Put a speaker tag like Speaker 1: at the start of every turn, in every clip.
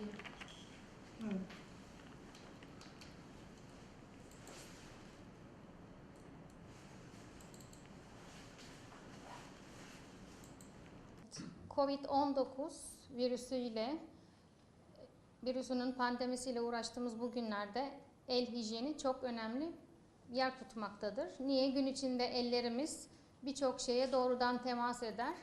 Speaker 1: Evet.
Speaker 2: Covid-19 virüsüyle virüsünün pandemisiyle uğraştığımız bu günlerde el hijyeni çok önemli yer tutmaktadır. Niye? Gün içinde ellerimiz birçok şeye doğrudan temas eder.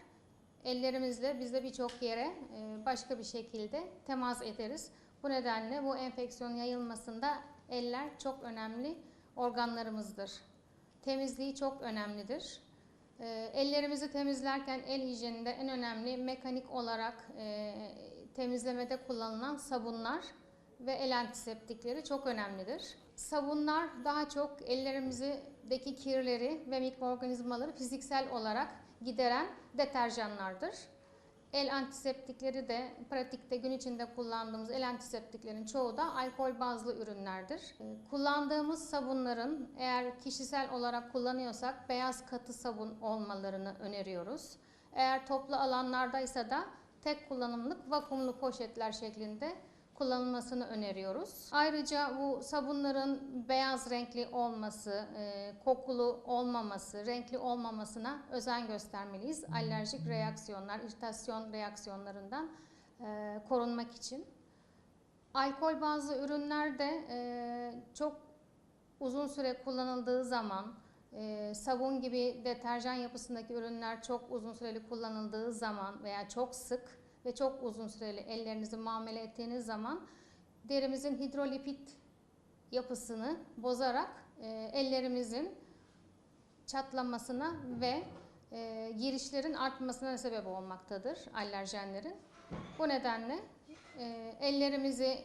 Speaker 2: Ellerimizle biz de birçok yere e, başka bir şekilde temas ederiz. Bu nedenle bu enfeksiyon yayılmasında eller çok önemli organlarımızdır. Temizliği çok önemlidir. E, Ellerimizi temizlerken el hijyeninde en önemli mekanik olarak e, temizlemede kullanılan sabunlar ve el antiseptikleri çok önemlidir. Sabunlar daha çok ellerimizdeki kirleri ve mikroorganizmaları fiziksel olarak gideren deterjanlardır. El antiseptikleri de pratikte gün içinde kullandığımız el antiseptiklerin çoğu da alkol bazlı ürünlerdir. Ee, Kullandığımız sabunların eğer kişisel olarak kullanıyorsak beyaz katı sabun olmalarını öneriyoruz. Eğer toplu alanlardaysa da tek kullanımlık vakumlu poşetler şeklinde kullanılmasını öneriyoruz. Ayrıca bu sabunların beyaz renkli olması, e, kokulu olmaması, renkli olmamasına özen göstermeliyiz. Alerjik reaksiyonlar, iritasyon reaksiyonlarından e, korunmak için. Alkol bazlı ürünler de e, çok uzun süre kullanıldığı zaman, e, sabun gibi deterjan yapısındaki ürünler çok uzun süreli kullanıldığı zaman veya çok sık ve çok uzun süreli ellerinizi muamele ettiğiniz zaman derimizin hidrolipid yapısını bozarak e, ellerimizin çatlamasına ve e, girişlerin artmasına sebep olmaktadır alerjenlerin. Bu nedenle e, ellerimizi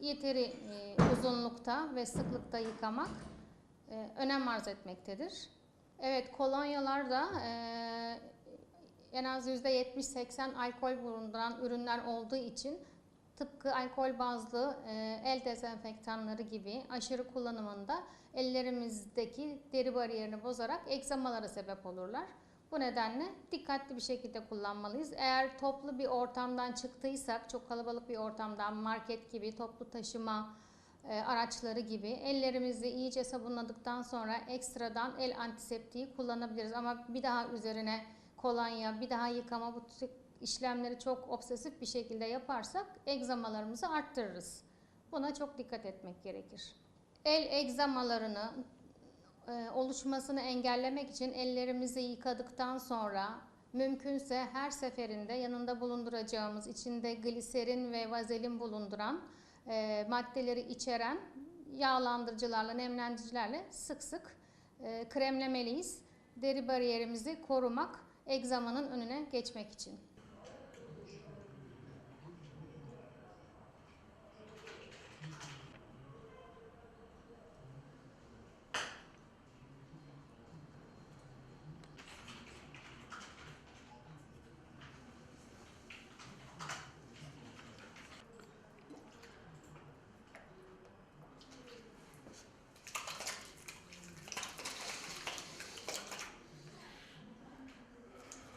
Speaker 2: yeteri e, uzunlukta ve sıklıkta yıkamak e, önem arz etmektedir. Evet kolonyalar da e, en az %70-80 alkol bulunduran ürünler olduğu için tıpkı alkol bazlı e, el dezenfektanları gibi aşırı kullanımında ellerimizdeki deri bariyerini bozarak egzamalara sebep olurlar. Bu nedenle dikkatli bir şekilde kullanmalıyız. Eğer toplu bir ortamdan çıktıysak, çok kalabalık bir ortamdan, market gibi, toplu taşıma e, araçları gibi ellerimizi iyice sabunladıktan sonra ekstradan el antiseptiği kullanabiliriz. Ama bir daha üzerine kolonya, bir daha yıkama bu işlemleri çok obsesif bir şekilde yaparsak egzamalarımızı arttırırız. Buna çok dikkat etmek gerekir. El egzamalarını e, oluşmasını engellemek için ellerimizi yıkadıktan sonra mümkünse her seferinde yanında bulunduracağımız içinde gliserin ve vazelin bulunduran e, maddeleri içeren yağlandırıcılarla, nemlendiricilerle sık sık e, kremlemeliyiz. Deri bariyerimizi korumak, egzamanın önüne geçmek için.